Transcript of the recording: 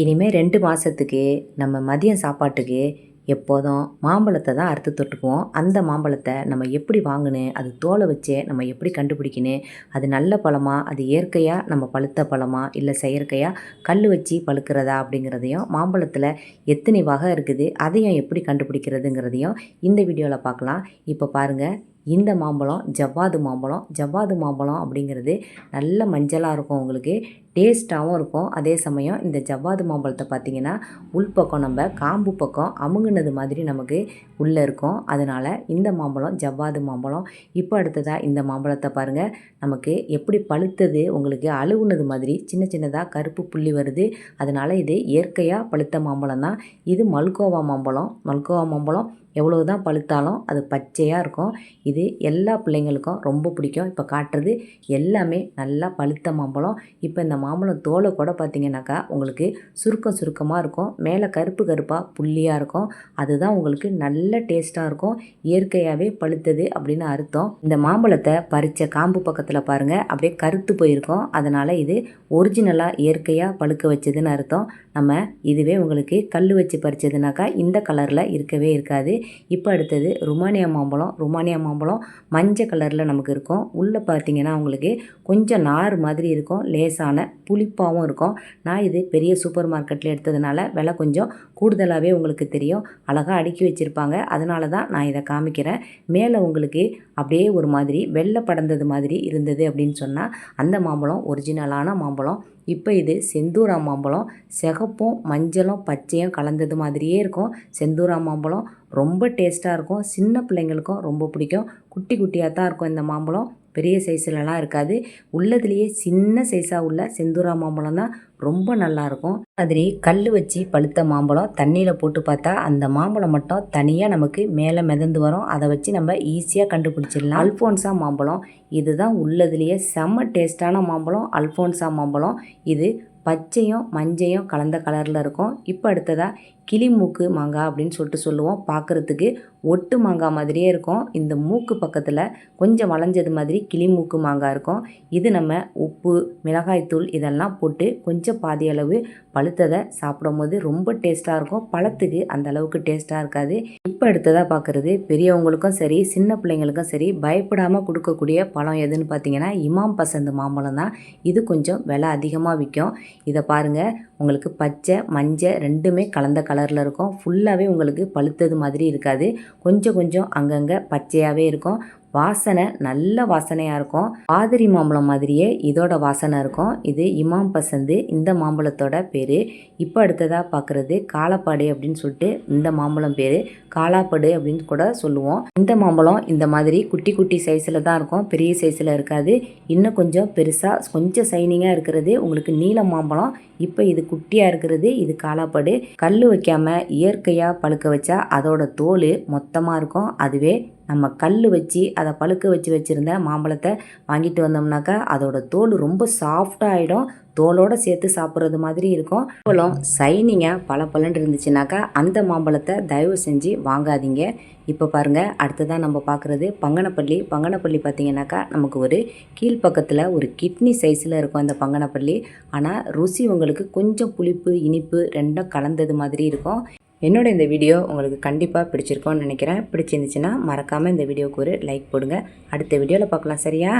இனிமேல் ரெண்டு மாதத்துக்கு நம்ம மதியம் சாப்பாட்டுக்கு எப்போதும் மாம்பழத்தை தான் அறுத்து தொட்டுக்குவோம். அந்த மாம்பழத்தை நம்ம எப்படி வாங்கணும் அது தோலை வச்சே நம்ம எப்படி கண்டுபிடிக்கணும் அது நல்ல பழமா அது இயற்கையாக நம்ம பழுத்த பழமா இல்லை செயற்கையாக கல் வச்சு பழுக்கிறதா அப்படிங்கிறதையும் மாம்பழத்தில் எத்தனை வகை இருக்குது அதையும் எப்படி கண்டுபிடிக்கிறதுங்கிறதையும் இந்த வீடியோவில் பார்க்கலாம். இப்போ பாருங்கள் இந்த மாம்பழம் ஜவ்வாது மாம்பழம் ஜவ்வாது மாம்பழம் அப்படிங்கிறது நல்ல மஞ்சளாக இருக்கும் உங்களுக்கு. டேஸ்ட்டாகவும் இருக்கும். அதே சமயம் இந்த ஜவ்வாது மாம்பழத்தை பார்த்திங்கன்னா உள்பக்கம் நம்ம காம்பு பக்கம் அமுங்குனது மாதிரி நமக்கு உள்ளே இருக்கும். அதனால் இந்த மாம்பழம் ஜவ்வாது மாம்பழம் இப்போ அடுத்ததாக இந்த மாம்பழத்தை பாருங்கள் நமக்கு எப்படி பழுத்தது உங்களுக்கு அழுகுனது மாதிரி சின்ன சின்னதாக கருப்பு புள்ளி வருது. அதனால் இது இயற்கையாக பழுத்த மாம்பழம் தான். இது மல்கோவா மாம்பழம். மல்கோவா மாம்பழம் எவ்வளோ தான் பழுத்தாலும் அது பச்சையாக இருக்கும். இது எல்லா பிள்ளைங்களுக்கும் ரொம்ப பிடிக்கும். இப்போ காட்டுறது எல்லாமே நல்லா பழுத்த மாம்பழம். இப்போ இந்த மாம்பழம் தோலை கூட பார்த்தீங்கன்னாக்கா உங்களுக்கு சுருக்கம் சுருக்கமாக இருக்கும். மேலே கருப்பு கருப்பாக புள்ளியாக இருக்கும். அதுதான் உங்களுக்கு நல்ல டேஸ்ட்டாக இருக்கும். இயற்கையாகவே பழுத்தது அப்படின்னு அர்த்தம். இந்த மாம்பழத்தை பறித்த காம்பு பக்கத்தில் பாருங்கள் அப்படியே கருத்து போயிருக்கும். அதனால் இது ஒரிஜினலாக இயற்கையாக பழுக்க வச்சதுன்னு அர்த்தம். நம்ம இதுவே உங்களுக்கு கல் வச்சு பறிச்சதுனாக்கா இந்த கலரில் இருக்கவே இருக்காது. இப்போ அடுத்தது ருமானியா மாம்பழம். ருமானியா மாம்பழம் மஞ்சள் கலரில் நமக்கு இருக்கும். உள்ளே பார்த்தீங்கன்னா உங்களுக்கு கொஞ்சம் நார் மாதிரி இருக்கும். லேசான புளிப்பாகவும் இருக்கும். நான் இது பெரிய சூப்பர் மார்க்கெட்டில் எடுத்ததுனால விலை கொஞ்சம் கூடுதலாகவே உங்களுக்கு தெரியும். அழகாக அடுக்கி வச்சுருப்பாங்க. அதனால தான் நான் இதை காமிக்கிறேன். மேலே உங்களுக்கு அப்படியே ஒரு மாதிரி வெள்ளை படர்ந்தது மாதிரி இருந்தது அப்படின்னு சொன்னால் அந்த மாம்பழம் ஒரிஜினலான மாம்பழம் இப்போ இது செந்தூரா மாம்பழம் சிகப்பும் மஞ்சளும் பச்சையும் கலந்தது மாதிரியே இருக்கும். செந்தூரா மாம்பழம் ரொம்ப டேஸ்ட்டாக இருக்கும். சின்ன பிள்ளைங்களுக்கும் ரொம்ப பிடிக்கும். குட்டி குட்டியாக தான் இருக்கும் இந்த மாம்பழம். பெரிய சைஸ்லலாம் இருக்காது. உள்ளதுலேயே சின்ன சைஸாக உள்ள செந்தூரா மாம்பழம் தான் ரொம்ப நல்லாயிருக்கும். மாதிரி கல் வச்சு பழுத்த மாம்பழம் தண்ணியில் போட்டு பார்த்தா அந்த மாம்பழம் மட்டும் தனியாக நமக்கு மேலே மிதந்து வரும். அதை வச்சு நம்ம ஈஸியாக கண்டுபிடிச்சிடலாம். அல்ஃபோன்ஸா மாம்பழம் இதுதான் உள்ளதுலேயே செம்ம டேஸ்ட்டான மாம்பழம். அல்ஃபோன்ஸா மாம்பழம் இது பச்சையும் மஞ்சையும் கலந்த கலரில் இருக்கும். இப்போ அடுத்ததாக கிளி மூக்கு மாங்காய் அப்படின்னு சொல்லிட்டு சொல்லுவோம். பார்க்குறதுக்கு ஒட்டு மாங்காய் மாதிரியே இருக்கும். இந்த மூக்கு பக்கத்தில் கொஞ்சம் வளைஞ்சது மாதிரி கிளி மூக்கு மாங்காய் இருக்கும். இது நம்ம உப்பு மிளகாய்த்தூள் இதெல்லாம் போட்டு கொஞ்சம் பாதி அளவு பழுத்ததை சாப்பிடும் போது ரொம்ப டேஸ்ட்டாக இருக்கும். பழத்துக்கு அந்த அளவுக்கு டேஸ்ட்டாக இருக்காது. இப்போ அடுத்ததாக பார்க்குறது பெரியவங்களுக்கும் சரி சின்ன பிள்ளைங்களுக்கும் சரி பயப்படாமல் கொடுக்கக்கூடிய பழம் எதுன்னு பார்த்தீங்கன்னா இமாம் பசந்து மாம்பழம் தான். இது கொஞ்சம் விலை அதிகமாக விற்கும் இதை பாருங்கள் உங்களுக்கு பச்சை மஞ்சள் ரெண்டுமே கலந்த கலரில் இருக்கும். ஃபுல்லாகவே உங்களுக்கு பழுத்தது மாதிரி இருக்காது. கொஞ்சம் கொஞ்சம் அங்கங்கே பச்சையாகவே இருக்கும். வாசனை நல்ல வாசனையாக இருக்கும். பாதிரி மாம்பழம் மாதிரியே இதோட வாசனை இருக்கும். இது இமாம் பசந்து இந்த மாம்பழத்தோட பேர். இப்போ அடுத்ததாக பார்க்குறது காலப்பாடு அப்படின்னு சொல்லிட்டு இந்த மாம்பழம் பேர். காலாப்பாடு அப்படின்னு கூட சொல்லுவோம். இந்த மாம்பழம் இந்த மாதிரி குட்டி குட்டி சைஸில் தான் இருக்கும். பெரிய சைஸில் இருக்காது. இன்னும் கொஞ்சம் பெருசாக கொஞ்சம் சைனிங்காக இருக்கிறது உங்களுக்கு நீல மாம்பழம். இப்போ இது குட்டியாக இருக்கிறது இது காலாப்பாடு கல் வைக்காமல் இயற்கையாக பழுக்க வச்சா அதோட தோல் மொத்தமாக இருக்கும். அதுவே நம்ம கல் வச்சு அதை பழுக்க வச்சு வச்சுருந்த மாம்பழத்தை வாங்கிட்டு வந்தோம்னாக்கா அதோட தோல் ரொம்ப சாஃப்டாக ஆகிடும் தோலோடு சேர்த்து சாப்பிட்றது மாதிரி இருக்கும். மாம்பழம் சைனிங்காக பல பலன் இருந்துச்சுனாக்கா அந்த மாம்பழத்தை தயவு செஞ்சு வாங்காதீங்க. இப்போ பாருங்கள் அடுத்ததாக நம்ம பார்க்குறது பங்கனப்பள்ளி. பங்கனப்பள்ளி பார்த்தீங்கன்னாக்கா நமக்கு ஒரு கீழ்ப்பக்கத்தில் ஒரு கிட்னி சைஸில் இருக்கும் அந்த பங்கனப்பள்ளி. ஆனால் ருசி உங்களுக்கு கொஞ்சம் புளிப்பு இனிப்பு ரெண்டும் கலந்தது மாதிரி இருக்கும். என்னோட இந்த வீடியோ உங்களுக்கு கண்டிப்பாக பிடிச்சிருக்கோன்னு நினைக்கிறேன். பிடிச்சிருந்துச்சுன்னா மறக்காமல் இந்த வீடியோவுக்கு ஒரு லைக் போடுங்க. அடுத்த வீடியோவில் பார்க்கலாம் சரியா?